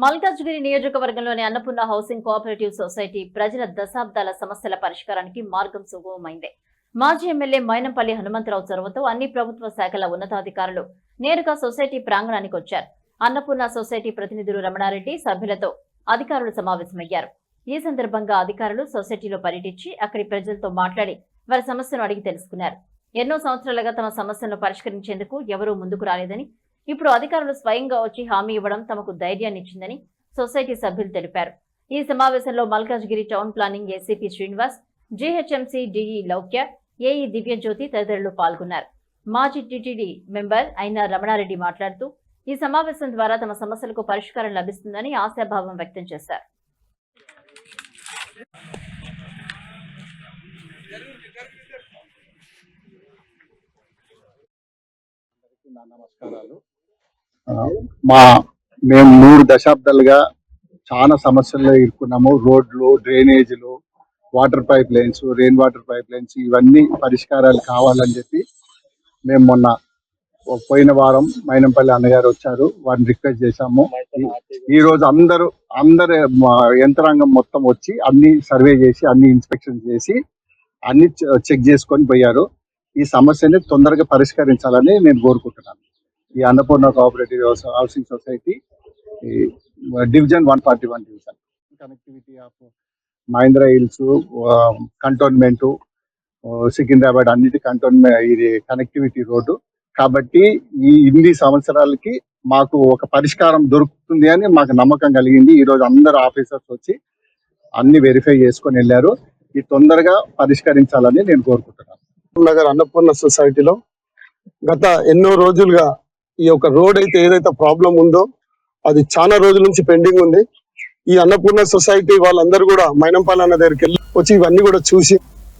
మల్కాజ్గిరి నియోజకవర్గంలోని Annapurna housing cooperative society ప్రజల దశాబ్దాల సమస్యల పరిష్కారానికి మార్గం సుగమమైంది. మాజీ ఎమ్మెల్యే మైనంపల్లి హనుమంతరావు చొరవతో అన్ని ప్రభుత్వ శాఖల ఉన్నతాధికారులు నేరుగా సొసైటీ ప్రాంగణానికి వచ్చారు. అన్నపూర్ణ సొసైటీ ప్రతినిధులు రమణారెడ్డి సభ్యులతో అధికారులు సమావేశమయ్యారు. ఈ సందర్భంగా అధికారులు సొసైటీలో పర్యటించి అక్కడి ప్రజలతో మాట్లాడి వారి సమస్యను అడిగి తెలుసుకున్నారు. ఎన్నో సంవత్సరాలుగా తమ సమస్యలను పరిష్కరించేందుకు ఎవరూ ముందుకు రాలేదని ఇప్పుడు అధికారులు స్వయంగా వచ్చి హామీ ఇవ్వడం తమకు ధైర్యాన్ని ఇచ్చిందని సొసైటీ సభ్యులు తెలిపారు. ఈ సమావేశంలో Malkajgiri town planning ACP Srinivas GHMC DE Loukya AE Divyajyothi తదితరులు పాల్గొన్నారు. మాజీ టీటీడీ మెంబర్ అయిన రమణారెడ్డి మాట్లాడుతూ ఈ సమావేశం ద్వారా తమ సమస్యలకు పరిష్కారం లభిస్తుందని ఆశాభావం వ్యక్తం చేశారు. నమస్కారాలు. మా మేము మూడు దశాబ్దాలుగా చాలా సమస్యల్లో ఇరుక్కున్నాము. రోడ్లు డ్రైనేజీలు water pipelines rain water pipelines ఇవన్నీ పరిష్కారాలు కావాలని చెప్పి మేము మొన్న పోయిన వారం మైనంపల్లి అన్నగారు వచ్చారు. వారిని రిక్వెస్ట్ చేశాము. ఈ- రోజు అందరూ అందరు మా యంత్రాంగం మొత్తం వచ్చి అన్ని సర్వే చేసి అన్ని ఇన్స్పెక్షన్ చేసి అన్ని చెక్ చేసుకొని పోయారు. ఈ సమస్యని తొందరగా పరిష్కరించాలని నేను కోరుకుంటున్నాను. ఈ Annapurna cooperative housing society division one forty one division connectivity of Mahendra hills cantonment Secunderabad అన్నిటి కంటోన్మెంట్ ఇది కనెక్టివిటీ రోడ్డు. కాబట్టి ఈ ఇన్ని సంవత్సరాలకి మాకు ఒక పరిష్కారం దొరుకుతుంది అని మాకు నమ్మకం కలిగింది. ఈ రోజు అందరు ఆఫీసర్స్ వచ్చి అన్ని వెరిఫై చేసుకొని వెళ్ళారు. ఇది తొందరగా పరిష్కరించాలని నేను కోరుకుంటున్నాను. నగర్ అన్నపూర్ణ సొసైటీలో గత ఎన్నో రోజులుగా ఈ యొక్క రోడ్ అయితే ఏదైతే ప్రాబ్లం ఉందో అది చాలా రోజుల నుంచి పెండింగ్ ఉంది. ఈ అన్నపూర్ణ సొసైటీ వాళ్ళందరూ కూడా మైనంపాలన్న దగ్గరికి వెళ్ళి వచ్చి ఇవన్నీ కూడా చూసి